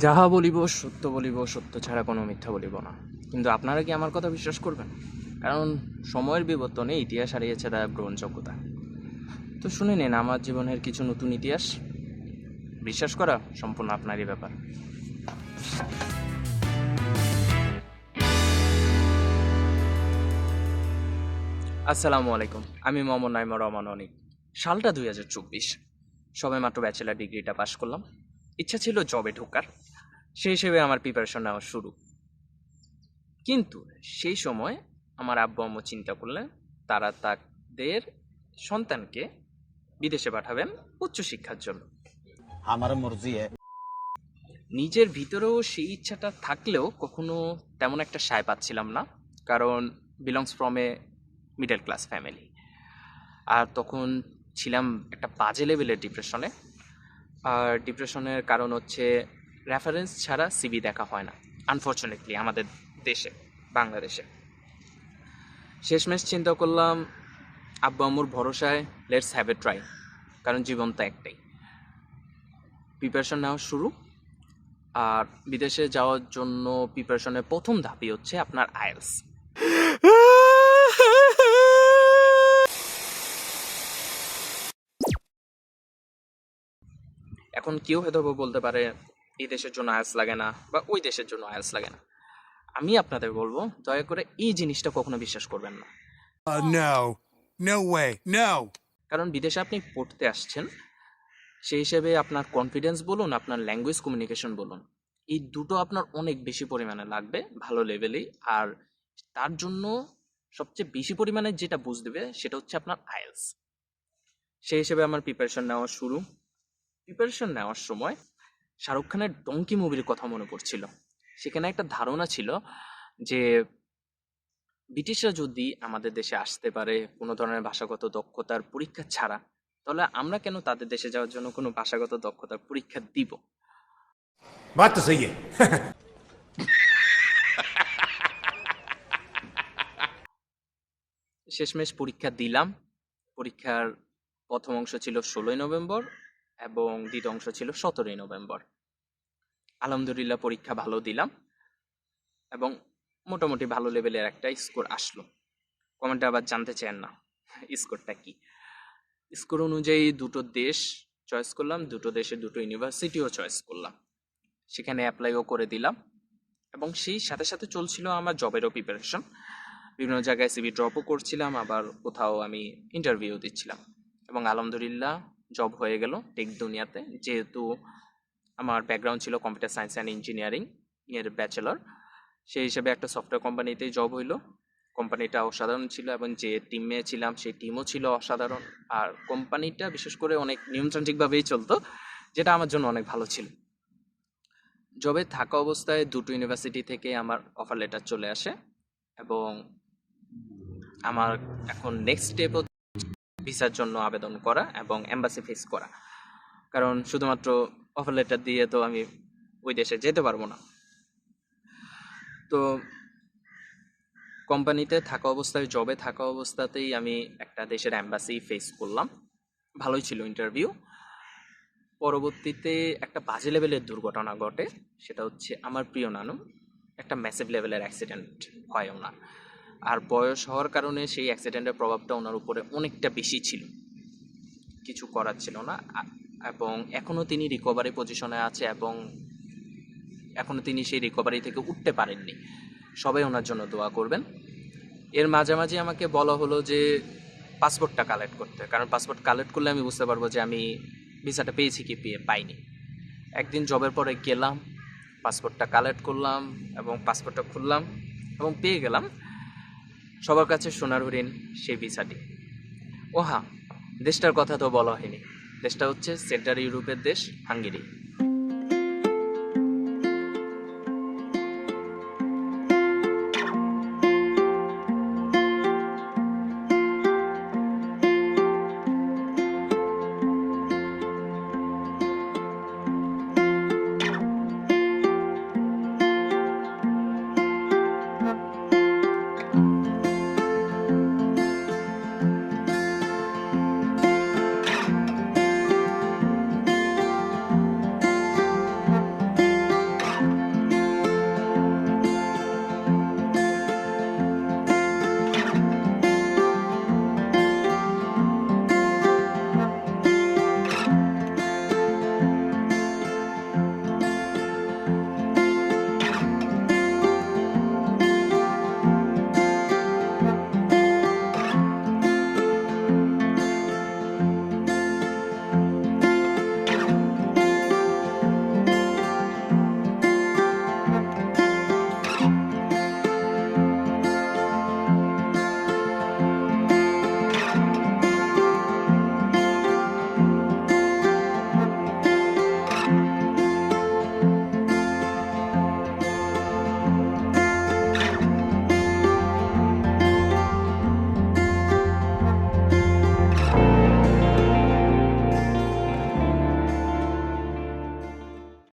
যাহা বলিব, সত্য বলিব, সত্য ছাড়া কোনো মিথ্যা বলিব না। কিন্তু আপনারা কি আমার কথা বিশ্বাস করবেন? কারণ সময়ের বিবর্তনে ইতিহাস হারিয়েছে তার গ্রহণযোগ্যতা। তো শুনে নিন, আমার জীবনের কিছু নতুন ইতিহাস। বিশ্বাস করা সম্পূর্ণ আপনারই ব্যাপার। আসসালামু আলাইকুম, আমি মোহাম্মদ নাইমা রহমান অনিক সালটা দুই হাজার চব্বিশ। সবে মাত্র ব্যাচেলার ডিগ্রিটা পাশ করলাম। ইচ্ছা ছিল জবে ঢোকার। সেই হিসেবে আমার প্রিপারেশন নেওয়া শুরু। কিন্তু সেই সময় আমার আব্বু আম্মু চিন্তা করলেন তারা তাদের সন্তানকে বিদেশে পাঠাবেন উচ্চশিক্ষার জন্য। আমার মর্জি নিজের ভিতরেও সেই ইচ্ছাটা থাকলেও কখনো তেমন একটা সায় পাচ্ছিলাম না কারণ belongs from a middle class family আর তখন ছিলাম একটা বাজে লেভেলের ডিপ্রেশনে আর ডিপ্রেশনের কারণ হচ্ছে রেফারেন্স ছাড়া সিবি দেখা হয় না আনফর্চুনেটলি আমাদের দেশে, বাংলাদেশে। শেষমেশ চিন্তা করলাম, আব্বু আম্মুর ভরসায় লেটস হ্যাভ এ ট্রাই কারণ জীবন তো একটাই। প্রিপারেশন নেওয়া শুরু, আর বিদেশে যাওয়ার জন্য প্রিপারেশনের প্রথম ধাপই হচ্ছে আপনার আইএলস এখন কেউ হয়তো বলতে পারে এই দেশের জন্য আয়াস লাগে না বা ওই দেশের জন্য আয়াস লাগে না। আমি আপনাদের বলব দয়া করে এই জিনিসটা কখনো বিশ্বাস করবেন না। Uh. কারণ বিদেশে আপনি পড়তে আসছেন সেই হিসেবে আপনার কনফিডেন্স বলুন আপনার ল্যাঙ্গুয়েজ কমিউনিকেশন বলুন এই দুটো আপনার অনেক বেশি পরিমাণে লাগবে ভালো লেভেলেই আর তার জন্য সবচেয়ে বেশি পরিমাণে যেটা বুঝ দেবে সেটা হচ্ছে আপনার আইএলস সেই হিসেবে আমার প্রিপারেশন নেওয়া শুরু। প্রিপারেশন নেওয়ার সময় শাহরুখ খানের ডঙ্কি মুভির কথা মনে পড়ছিল। সেখানে একটা ধারণা ছিল যে ব্রিটিশরা যদি আমাদের দেশে আসতে পারে কোনো ধরনের ভাষাগত দক্ষতার পরীক্ষা ছাড়া তাহলে আমরা কেন তাদের দেশে যাওয়ার জন্য কোনো ভাষাগত দক্ষতার পরীক্ষা দিব? শেষমেশ পরীক্ষা দিলাম। পরীক্ষার প্রথম অংশ ছিল ষোলোই নভেম্বর। এবং দ্বিতীয় অংশ ছিল সতেরোই নভেম্বর। আলহামদুলিল্লাহ পরীক্ষা ভালো দিলাম এবং মোটামুটি ভালো লেভেলের একটা স্কোর আসলো। কমেন্টে আবার জানতে চান না, স্কোরটা কি? স্কোর অনুযায়ী দুটো দেশ চয়েস করলাম, দুটো দেশে দুটো ইউনিভার্সিটিও চয়েস করলাম। সেখানে অ্যাপ্লাইও করে দিলাম এবং সেই সাথে সাথে চলছিল আমার জবেরও প্রিপারেশন বিভিন্ন জায়গায় সিবি ড্রপও করছিলাম, আবার কোথাও আমি ইন্টারভিউ দিচ্ছিলাম এবং আলহামদুলিল্লাহ জব হয়ে গেল টেক দুনিয়াতে। যেহেতু আমার ব্যাকগ্রাউন্ড ছিল কম্পিউটার সায়েন্স অ্যান্ড ইঞ্জিনিয়ারিং এর ব্যাচেলর সেই হিসেবে একটা সফটওয়্যার কোম্পানিতেই জব হইল। কোম্পানিটা অসাধারণ ছিল এবং যে টিমে ছিলাম, সেই টিমও ছিল অসাধারণ। আর কোম্পানিটা বিশেষ করে অনেক নিয়মতান্ত্রিকভাবেই চলতো, যেটা আমার জন্য অনেক ভালো ছিল। জবে থাকা অবস্থায় দুটো ইউনিভার্সিটি থেকে আমার অফার লেটার চলে আসে এবং আমার এখন নেক্সট স্টেপ ভিসার জন্য আবেদন করা এবং এম্বাসি ফেস করা। কারণ শুধুমাত্র অফার লেটার দিয়ে তো আমি ওই দেশে যেতে পারব না। তো কোম্পানিতে থাকা অবস্থায় জবে থাকা অবস্থাতেই আমি একটা দেশের অ্যাম্বাসি ফেস করলাম। ভালোই ছিল ইন্টারভিউ পরবর্তীতে একটা বাজে লেভেলের দুর্ঘটনা ঘটে, সেটা হচ্ছে আমার প্রিয় নানু, একটা ম্যাসিভ লেভেলের অ্যাক্সিডেন্ট হয় ওনার। আর বয়স হওয়ার কারণে সেই অ্যাক্সিডেন্টের প্রভাবটা ওনার উপরে অনেকটা বেশি ছিল। কিছু করার ছিল না। এবং এখনও তিনি রিকভারি পজিশনে আছে এবং এখনও তিনি সেই রিকভারি থেকে উঠতে পারেননি। সবাই ওনার জন্য দোয়া করবেন। এর মাঝামাঝি আমাকে বলা হলো যে, পাসপোর্টটা কালেক্ট করতে। কারণ পাসপোর্ট কালেক্ট করলে আমি বুঝতে পারব যে আমি ভিসাটা পেয়েছি কি পেয়ে পাইনি। একদিন জবের পরে গেলাম, পাসপোর্টটা কালেক্ট করলাম এবং পাসপোর্টটা খুললাম এবং পেয়ে গেলাম। সবার কাছে সোনার হরিণ, সেই ভিসাটি ও হ্যাঁ দেশটার কথা তো বলা হয়নি। দেশটা হচ্ছে সেন্ট্রাল ইউরোপের দেশ, হাঙ্গেরি।